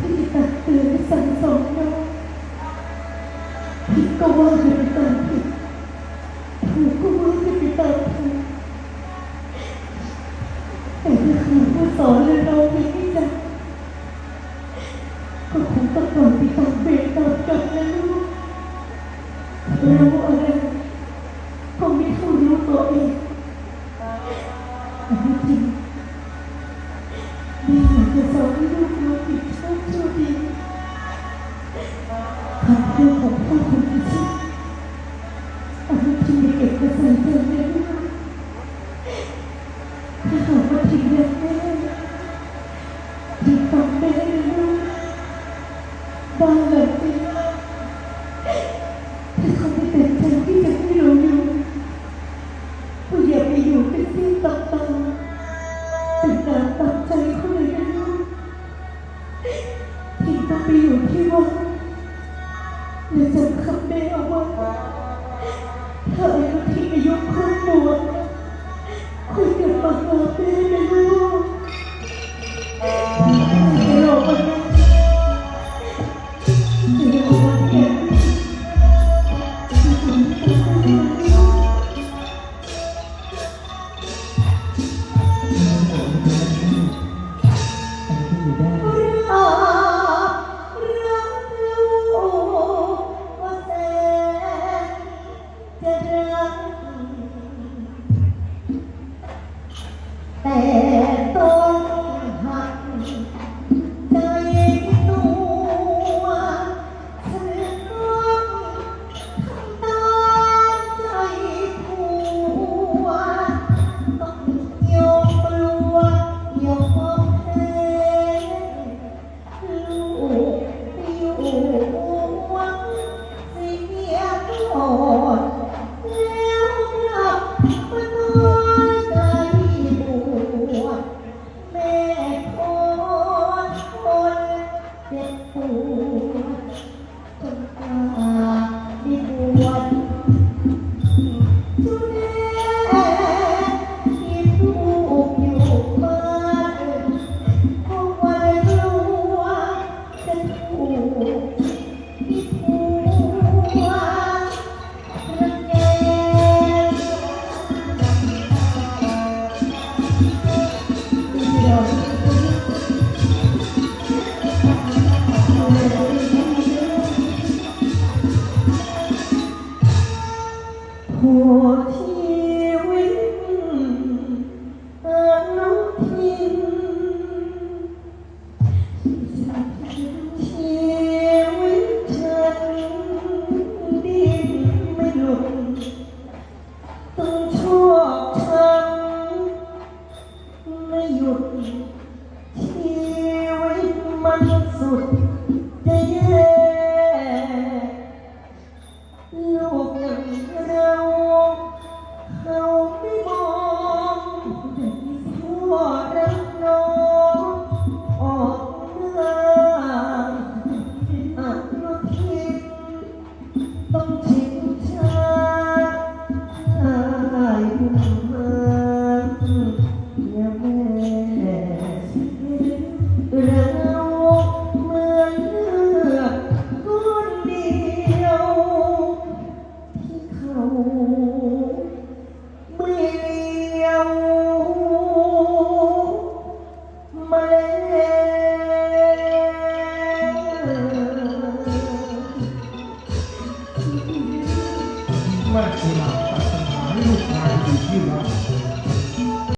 ที่ตักเตือนและสั่งสอนน้องผิดก็ว่ากันไปตามผิดถูกก็ว่ากันไปตามถูกแต่ถ้าหากผู้สอนเลยเราไม่ได้จักก็คงต้องปล่อยไปตามเบ็ดตามกัรนะลูกเราอะไรก็ไม่เท่ารู้ตัวเองแต่ที่จริงดีอยากจะสอนลูก เรื่องของพ่อคุณพิชิตเอาให้ทิ้งเก็บกระใส่ใจเลยลูกถ้าหากว่าทิ้งเรื่องแม่ทิ้งฟังแม่นะลูกบ้านหลังนี้ถ้าเขาไม่เต็มใจที่จะให้เราอยู่ก็อย่าไปอยู่เป็นที่ต่างๆเป็นตามตามใจเขาเลยนะลูกทิ้งต้องไปอยู่ที่วัด แต่ หั แม่กุหลาบปรารถ